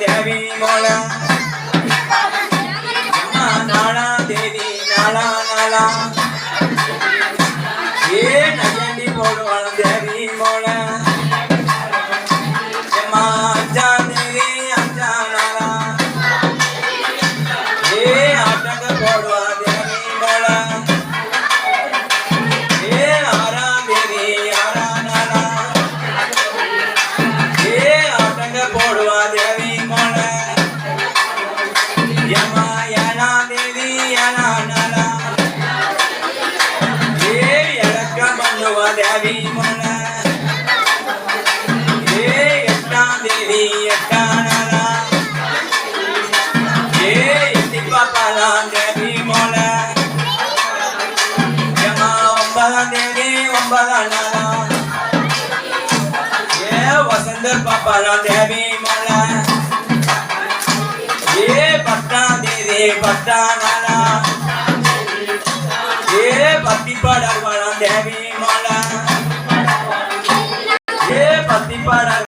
தேவி மோலா நாளா தேவி நாளா நாளா ஏ நயண்டி போடுவாள் தேவி மோலா தேவி மோள ஏ எட்டாம் தேதி எட்டாம் ஏ எட்டி தேவி மோள எம்மா ஒன்பதாம் தேதி ஒன்பதாம் நாளா. ஏ வசந்தர் பாப்பாலாம் தேவி மோள ஏ பத்தாம் தேதி பத்தாம் நாளா. பத்தி பாடல் வளம் தேவி மாலா